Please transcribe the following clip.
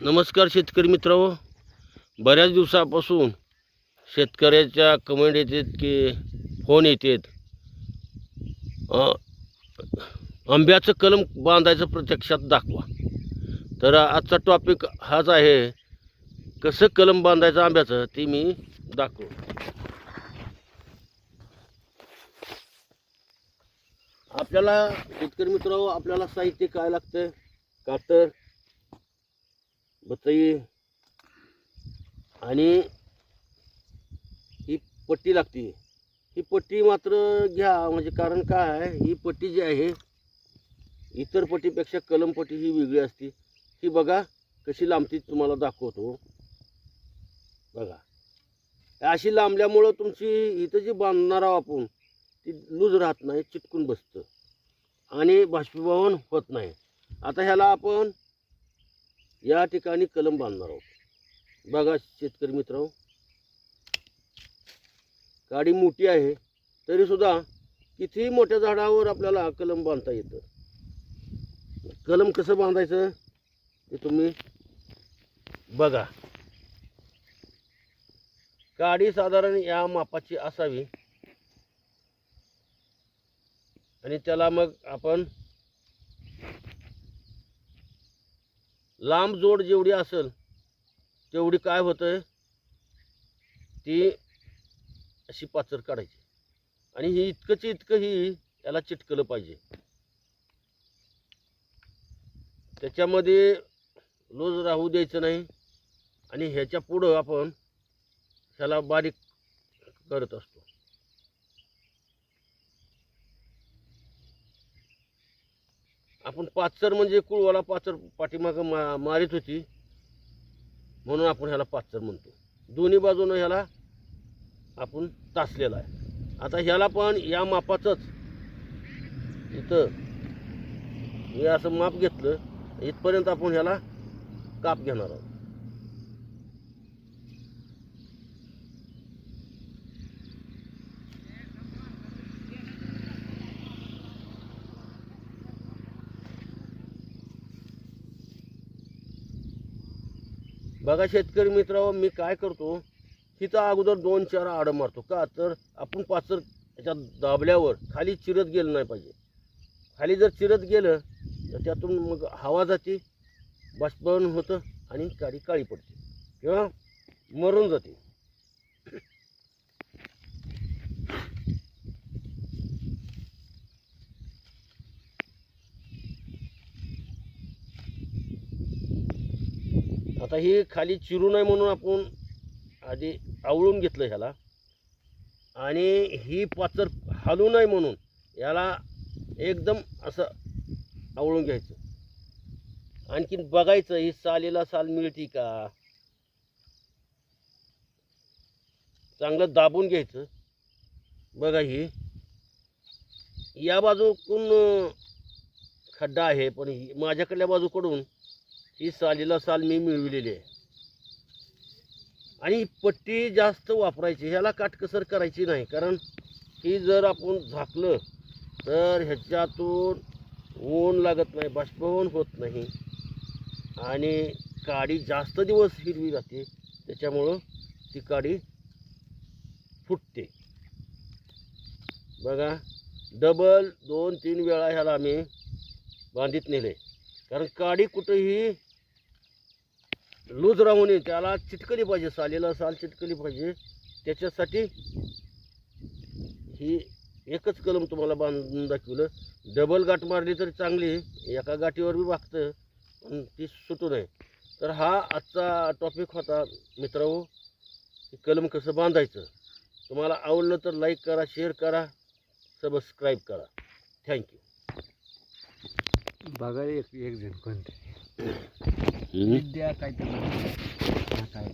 नमस्कार शेतकरी मित्र बऱ्याच दिवसापासून शेतकऱ्याच्या कमेंट येतात की फोन येतात. आंब्याचं कलम बांधायचं प्रत्यक्षात दाखवा. तर आजचा टॉपिक हाच आहे कसं कलम बांधायचं आंब्याचं ते मी दाखवू आपल्याला शेतकरी मित्र आपल्याला साहित्य काय लागतं? कातर बतई आणि ही पट्टी लागते. ही पट्टी मात्र घ्या म्हणजे कारण काय आहे ही पट्टी जी आहे इतर पट्टीपेक्षा कलम पट्टी ही वेगळी असते. ही बघा कशी लांबती तुम्हाला दाखवतो. बघा. अशी लांबल्यामुळं तुमची इथं जी बांधणार आहोत आपण ती लूज राहत नाही चिटकून बसतं. आणि बाष्पीभवन होत नाही. आता ह्याला आपण या ठिकाणी कलम बांधणार आहोत. बघा शेतकरी मित्र काडी मोठी आहे तरी सुद्धा कितीही मोठ्या झाडावर आपल्याला कलम बांधता येतं. कलम कसं बांधायचं ते तुम्ही बघा. काडी साधारण या मापाची असावी. आणि त्याला मग आपण लांब जोड जेवढी असेल तेवढी काय होतं ती अशी पाचर काढायची. आणि ही इतकंच इतकं ही याला चिटकलं पाहिजे. त्याच्यामध्ये लोज राहू द्यायचं नाही. आणि ह्याच्या पुढं आपण ह्याला बारीक करत असतो. आपण पाचर म्हणजे कुळवाला पाचर पाठीमागं मा मारित होती. म्हणून आपण ह्याला पाचर म्हणतो. दोन्ही बाजूनं ह्याला आपण तासलेला आहे. आता ह्याला पण या मापाचंच इथं हे असं माप घेतलं इथपर्यंत आपण ह्याला काप घेणार आहोत. बघा शेतकरी मित्रांनो मी काय करतो तिथं अगोदर दोन चार आडं मारतो. का? तर आपण पाचर त्याच्या दाबल्यावर खाली चिरत गेलं नाही पाहिजे. खाली जर चिरत गेलं तर त्यातून मग हवा जाते बाष्पन होतं आणि काडी काळी पडते. किंवा मरून जाते. आता ही खाली चिरू नये म्हणून आपण आधी आवळून घेतलं ह्याला. आणि ही पाचर हालू नये म्हणून याला एकदम असं आवळून घ्यायचं. आणखीन बघायचं ही सालीला साल मिळते का? चांगलं दाबून घ्यायचं. बघा ही. या बाजूकडून खड्डा आहे पण ही माझ्याकडल्या बाजूकडून ही सालीला साल मी मिळविलेली आहे. आणि पट्टी जास्त वापरायची ह्याला काटकसर करायची नाही. कारण ही जर आपण झाकलं तर ह्याच्यातून ऊन लागत नाही बाष्पवन होत नाही. आणि काडी जास्त दिवस हिरवी राहते त्याच्यामुळं ती काडी फुटते. बघा डबल दोन तीन वेळा ह्याला आम्ही बांधित नेले कारण काडी कुठंही लूज राहू नये त्याला चिटकली पाहिजे सालीला साल चिटकली पाहिजे. त्याच्यासाठी ही एकच कलम तुम्हाला बांधून दाखवलं. डबल गाठ मारली तरी चांगली एका गाठीवर बी वागतं पण ती सुटू नये. तर हा आजचा टॉपिक होता मित्रांनो. की कलम कसं बांधायचं? तुम्हाला आवडलं तर लाईक करा शेअर करा सबस्क्राईब करा. थँक्यू बघा एक एक जण कोणते? विद्या काय तर काय?